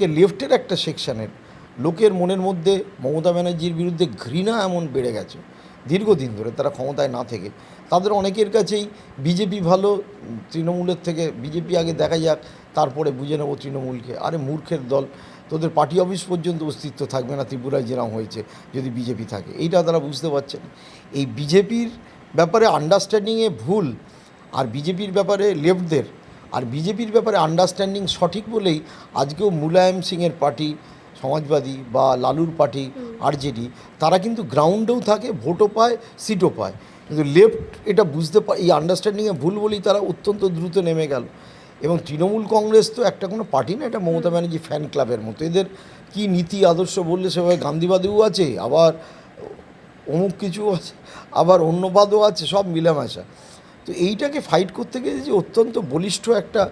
লেফটের একটা সেকশনের লোকের মনের মধ্যে মমতা ব্যানার্জির বিরুদ্ধে ঘৃণা এমন বেড়ে গেছে। দীর্ঘদিন ধরে তারা ক্ষমতায় না থেকে তাদের অনেকের কাছেই বিজেপি ভালো, তৃণমূলের থেকে বিজেপি আগে দেখা যাক, তারপরে বুঝে নেব তৃণমূলকে। আরে মূর্খের দল, তোদের পার্টি অফিস পর্যন্ত অস্তিত্ব থাকবে না, ত্রিপুরায় যেরকম হয়েছে, যদি বিজেপি থাকে। এইটা তারা বুঝতে পারছে না। এই বিজেপির ব্যাপারে আন্ডারস্ট্যান্ডিংয়ে ভুল, আর বিজেপির ব্যাপারে লেফটদের আর বিজেপির ব্যাপারে আন্ডারস্ট্যান্ডিং সঠিক বলেই আজকেও মুলায়ম সিংয়ের পার্টি সমাজবাদী বা লালুর পার্টি আরজেডি তারা কিন্তু গ্রাউন্ডেও থাকে ভোটও পায় সিটও পায়। কিন্তু লেফট এটা বুঝতে পারে এই আন্ডারস্ট্যান্ডিংয়ে ভুল বলেই তারা অত্যন্ত দ্রুত নেমে গেল। এবং তৃণমূল কংগ্রেস তো একটা কোনো পার্টি না এটা মমতা ব্যানার্জি ফ্যান ক্লাবের মতো। এদের কি নীতি আদর্শ বললে সেভাবে গান্ধীবাদীও আছে আবার অমুক কিছু আছে আবার অন্যবাদও আছে সব মিলেমাশা। তো এইটাকে ফাইট করতে গেলে যে অত্যন্ত বলিষ্ঠ একটা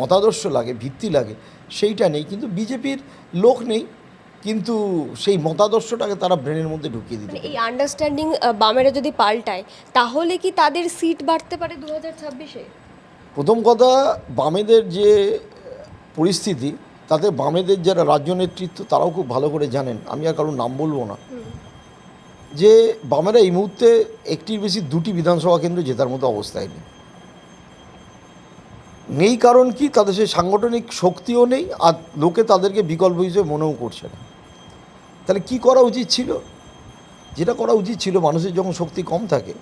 মতাদর্শ লাগে ভিত্তি লাগে সেইটা নেই। কিন্তু বিজেপির লোক নেই কিন্তু সেই মতাদর্শটাকে তারা ব্রেনের মধ্যে ঢুকিয়ে দিতে মানে এই আন্ডারস্ট্যান্ডিং বামেরা যদি পাল্টায় তাহলে কি তাদের সিট বাড়তে পারে দু হাজার ছাব্বিশে? প্রথম কথা বামেদের যে পরিস্থিতি তাতে বামেদের যারা রাজ্য নেতৃত্ব তারাও খুব ভালো করে জানেন। আমি আর কারোর নাম বলব না। যে বামেরা এই মুহূর্তে একটির বেশি দুটি বিধানসভা কেন্দ্র জেতার মতো অবস্থায় নেই। নেই কারণ কি? তাদের সেই সাংগঠনিক শক্তিও নেই আর লোকে তাদেরকে বিকল্প হিসেবে মনেও করছে না। তাহলে কি করা উচিত ছিল? যেটা করা উচিত ছিল মানুষের যখন শক্তি কম থাকে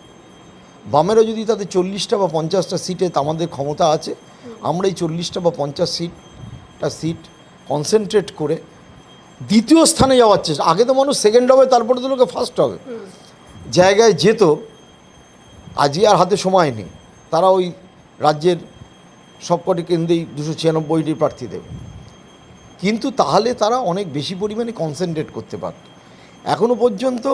বামেরা যদি তাদের চল্লিশটা বা পঞ্চাশটা সিটে আমাদের ক্ষমতা আছে আমরা এই চল্লিশটা বা পঞ্চাশ সিটটা সিট কনসেন্ট্রেট করে দ্বিতীয় স্থানে যাওয়ার চেষ্টা আগে তো মানুষ সেকেন্ড হবে, তারপরে তো লোকে ফার্স্ট হবে। জায়গায় যেত, আজই আর হাতে সময় নেই। তারা ওই রাজ্যের সবকটি কেন্দ্রেই দুশো ছিয়ানব্বইটি প্রার্থী দেবে। কিন্তু তাহলে তারা অনেক বেশি পরিমাণে কনসেন্ট্রেট করতে পারত। এখনও পর্যন্ত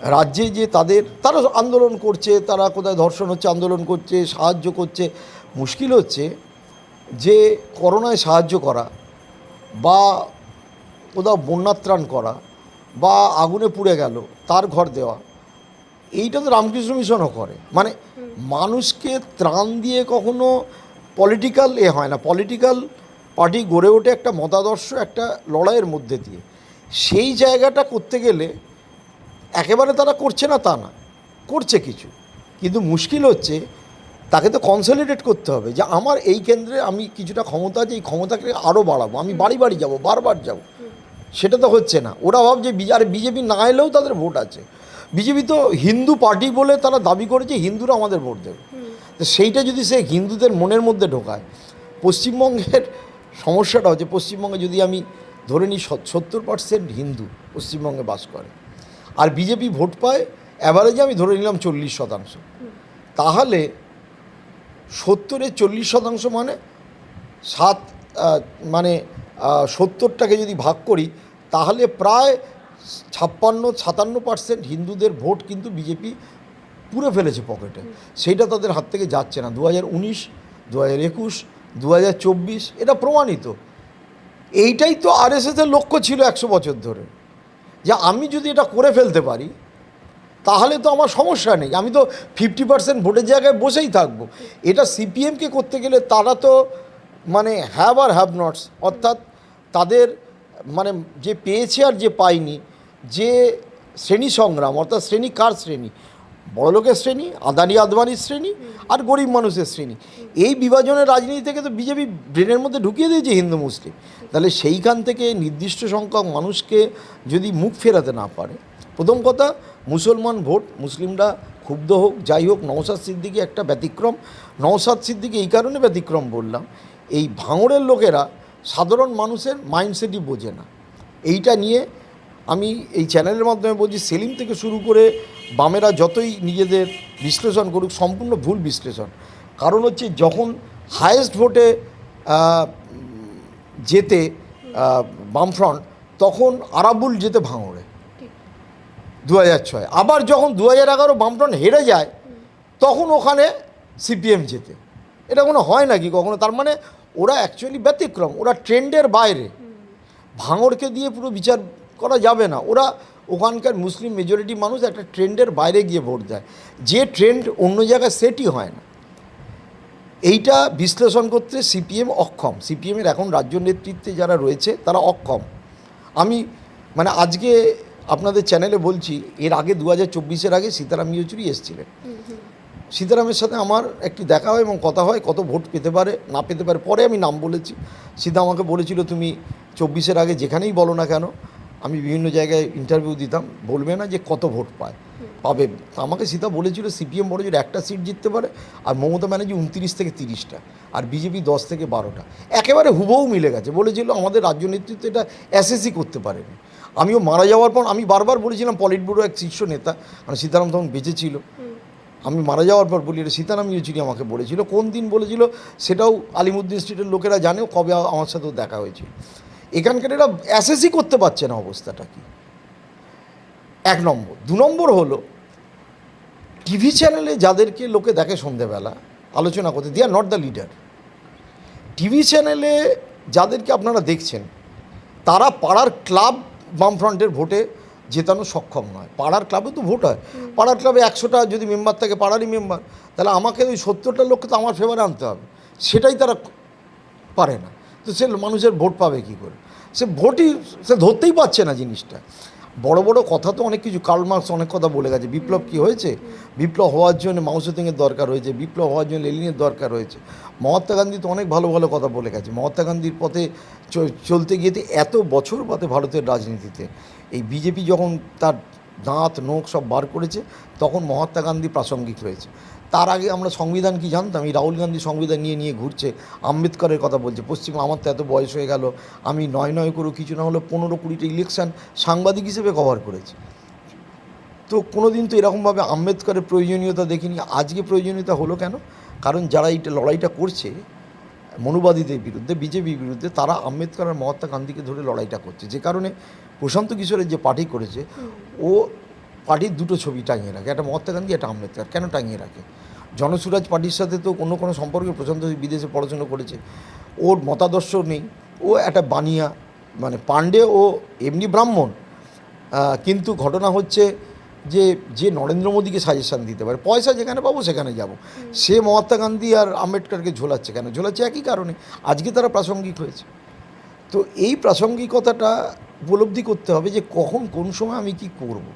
রাজ্যে যে তাদের তারা আন্দোলন করছে, তারা কোথায় ধর্ষণ হচ্ছে, আন্দোলন করছে, সাহায্য করছে। মুশকিল হচ্ছে যে করোনায় সাহায্য করা বা কোথাও বন্যাত্রাণ করা বা আগুনে পুড়ে গেল, তার ঘর দেওয়া, এইটা তো রামকৃষ্ণ মিশনও করে। মানে মানুষকে ত্রাণ দিয়ে কখনো পলিটিক্যাল এ হয় না পলিটিক্যাল পার্টি গড়ে ওঠে একটা মতাদর্শ, একটা লড়াইয়ের মধ্যে দিয়ে। সেই জায়গাটা করতে গেলে একেবারে তারা করছে না তা না, করছে কিছু। কিন্তু মুশকিল হচ্ছে, তাকে তো কনসলিডেট করতে হবে যে আমার এই কেন্দ্রে আমি কিছুটা ক্ষমতা আছে, এই ক্ষমতাকে আরও বাড়াবো, আমি বাড়ি বাড়ি যাব, বারবার যাব। সেটা তো হচ্ছে না। ওরা ভাবছে আর বিজেপি না এলেও তাদের ভোট আছে। বিজেপি তো হিন্দু পার্টি বলে তারা দাবি করেছে হিন্দুরা আমাদের ভোট দেবে। তো সেইটা যদি সে হিন্দুদের মনের মধ্যে ঢোকায়, পশ্চিমবঙ্গের সমস্যাটা হচ্ছে পশ্চিমবঙ্গে যদি আমি ধরে নিই সত্তর পার্সেন্ট হিন্দু পশ্চিমবঙ্গে বাস করে, আর বিজেপি ভোট পায় অ্যাভারেজে আমি ধরে নিলাম চল্লিশ শতাংশ। তাহলে সত্তরের চল্লিশ শতাংশ মানে সাত মানে সত্তরটাকে যদি ভাগ করি, তাহলে প্রায় ছাপ্পান্ন, সাতান্ন পার্সেন্ট হিন্দুদের ভোট কিন্তু বিজেপি পুরে ফেলেছে পকেটে। সেইটা তাদের হাত থেকে যাচ্ছে না। দু হাজার উনিশ দু হাজার একুশ দু হাজার চব্বিশ, এটা প্রমাণিত। এইটাই তো আরএসএসের লক্ষ্য ছিল একশো বছর ধরে। যে আমি যদি এটা করে ফেলতে পারি, তাহলে তো আমার সমস্যা নেই। আমি তো ফিফটি পার্সেন্ট ভোটের জায়গায় বসেই থাকব। এটা সিপিএমকে করতে গেলে তারা তো মানে হ্যাভ আর হ্যাভ নটস অর্থাৎ তাদের মানে যে পেয়েছে আর যে পায়নি, যে শ্রেণি সংগ্রাম, অর্থাৎ শ্রেণি কার শ্রেণি? বড়লোকের শ্রেণি, আদানি আদবানির শ্রেণি আর গরিব মানুষের শ্রেণি। এই বিভাজনের রাজনীতি থেকে তো বিজেপি ব্রেনের মধ্যে ঢুকিয়ে দিয়েছে হিন্দু মুসলিম। তাহলে সেইখান থেকে নির্দিষ্ট সংখ্যক মানুষকে যদি মুখ ফেরাতে না পারে, প্রথম কথা মুসলমান ভোট, মুসলিমরা ক্ষুব্ধ হোক, যাই হোক নওসাদ সিদ্দিকি একটা ব্যতিক্রম। নওসাদ সিদ্দিকি এই কারণে ব্যতিক্রম বললাম এই ভাঙড়ের লোকেরা সাধারণ মানুষের মাইন্ডসেটই বোঝে না। এইটা নিয়ে আমি এই চ্যানেলের মাধ্যমে বলছি সেলিম থেকে শুরু করে বামেরা যতই নিজেদের বিশ্লেষণ করুক সম্পূর্ণ ভুল বিশ্লেষণ। কারণ হচ্ছে যখন হায়েস্ট ভোটে যেতে বামফ্রন্ট তখন আরাবুল যেতে ভাঙড়ে। দু হাজার ছয়। আবার যখন দু হাজার এগারো বামফ্রন্ট হেরে যায় তখন ওখানে সিপিএম যেতে। এটা কোনো হয় নাকি কখনো? তার মানে ওরা অ্যাকচুয়ালি ব্যতিক্রম, ওরা ট্রেন্ডের বাইরে। ভাঙড়কে দিয়ে পুরো বিচার করা যাবে না। ওরা ওখানকার মুসলিম মেজরিটি মানুষ একটা ট্রেন্ডের বাইরে গিয়ে ভোট দেয়। যে ট্রেন্ড অন্য জায়গায় সেটই হয় না। এইটা বিশ্লেষণ করতে সিপিএম অক্ষম। সিপিএমের এখন রাজ্য নেতৃত্বে যারা রয়েছে, তারা অক্ষম। আমি মানে আজকে আপনাদের চ্যানেলে বলছি, এর আগে দু হাজার চব্বিশের আগে সীতারাম ইয়েচুরি এসেছিলেন। সীতারামের সাথে আমার একটি দেখা হয় এবং কথা হয়, কত ভোট পেতে পারে, না পেতে পারে, পরে আমি নাম বলেছি। সীতা আমাকে বলেছিল, তুমি চব্বিশের আগে যেখানেই বলো না কেন, আমি বিভিন্ন জায়গায় ইন্টারভিউ দিতাম, বলবে না যে কত ভোট পায়, পাবে। আমাকে সীতা বলেছিল, সিপিএম বলেছিল একটা সিট জিততে পারে, আর মমতা ব্যানার্জি উনত্রিশ থেকে তিরিশটা, আর বিজেপি দশ থেকে বারোটা। একেবারে হুবহু মিলে গেছে। বলেছিল, আমাদের রাজ্য নেতৃত্ব এটা অ্যাসেসই করতে পারেনি। আমিও মারা যাওয়ার পর আমি বারবার বলেছিলাম পলিট ব্যুরো এক শীর্ষ নেতা। মানে সীতারাম তখন বেঁচে ছিল। আমি মারা যাওয়ার পর বলি, এটা সীতারাম ইয়েচুরি আমাকে বলেছিল। কোন দিন বলেছিল? সেটাও আলিমুদ্দিন স্ট্রিটের লোকেরা জানে কবে আমার সাথেও দেখা হয়েছে এখানকার এরা অ্যাসেসই করতে পারছে না অবস্থাটা কি? এক নম্বর। দু নম্বর হলো, টিভি চ্যানেলে যাদেরকে লোকে দেখে সন্ধেবেলা, আলোচনা করতে they are not the leader TV চ্যানেলে যাদেরকে আপনারা দেখছেন, তারা পাড়ার ক্লাব বামফ্রন্টের ভোটে জেতানো সক্ষম নয়। পাড়ার ক্লাবে তো ভোট হয়। পাড়ার ক্লাবে একশোটা যদি মেম্বার থাকে, পাড়ারই মেম্বার, তাহলে আমাকে ওই সত্তরটা লোককে তো আমার ফেভারে আনতে হবে। সেটাই তারা পারে না। তো সে মানুষের ভোট পাবে কী করে? সে ভোটই, সে ধরতেই পারছে না জিনিসটা। বড় বড় কথা তো অনেক কিছু। কার্ল মার্কস অনেক কথা বলে গেছে। বিপ্লব কি হয়েছে? বিপ্লব হওয়ার জন্য মাউসেতিংয়ের দরকার হয়েছে বিপ্লব হওয়ার জন্য লেলিনের দরকার হয়েছে মহাত্মা গান্ধী তো অনেক ভালো ভালো কথা বলে গেছে। মহাত্মা গান্ধীর পথে চলতে গিয়েতে এত বছর পথে ভারতের রাজনীতিতে। এই বিজেপি যখন তার দাঁত, নোখ সব বার করেছে, তখন মহাত্মা গান্ধী প্রাসঙ্গিক হয়েছে। তার আগে আমরা সংবিধান কি জানতাম? এই রাহুল গান্ধী সংবিধান নিয়ে নিয়ে ঘুরছে, আম্বেদকরের কথা বলছে, পশ্চিমে, আমার তো এত বয়স হয়ে গেল, আমি নয় নয় করে, কিছু না হলে পনেরো কুড়িটা ইলেকশন সাংবাদিক হিসেবে কভার করেছে। তো কোনো দিন তো এরকমভাবে আম্বেদকরের প্রয়োজনীয়তা দেখিনি। আজকে প্রয়োজনীয়তা হলো কেন? কারণ যারা এইটা লড়াইটা করছে, মনুবাদীদের বিরুদ্ধে, বিজেপির বিরুদ্ধে, তারা আম্বেদকর আর মহাত্মা গান্ধীকে ধরে লড়াইটা করছে। যে কারণে প্রশান্ত কিশোরের যে পার্টি করেছে ও পার্টির দুটো ছবি টাঙিয়ে রাখে। একটা মহাত্মা গান্ধী একটা আম্বেদকর। কেন টাঙিয়ে রাখে? জনসুরাজ পার্টির সাথে তো কোনো কোনো সম্পর্কে প্রশান্ত বিদেশে পড়াশোনা করেছে। ওর মতাদর্শ নেই। ও একটা বানিয়া মানে পাণ্ডে ও এমনি ব্রাহ্মণ। কিন্তু ঘটনা হচ্ছে যে যে নরেন্দ্র মোদীকে সাজেশন দিতে পারে পয়সা যেখানে পাবো সেখানে যাব। সে মহাত্মা গান্ধী আর আম্বেদকরকে ঝোলাচ্ছে কেন? ঝোলাচ্ছে একই কারণে। আজকে তারা প্রাসঙ্গিক হয়েছে। তো এই প্রাসঙ্গিকতাটা উপলব্ধি করতে হবে যে কখন কোন সময় আমি কি করব।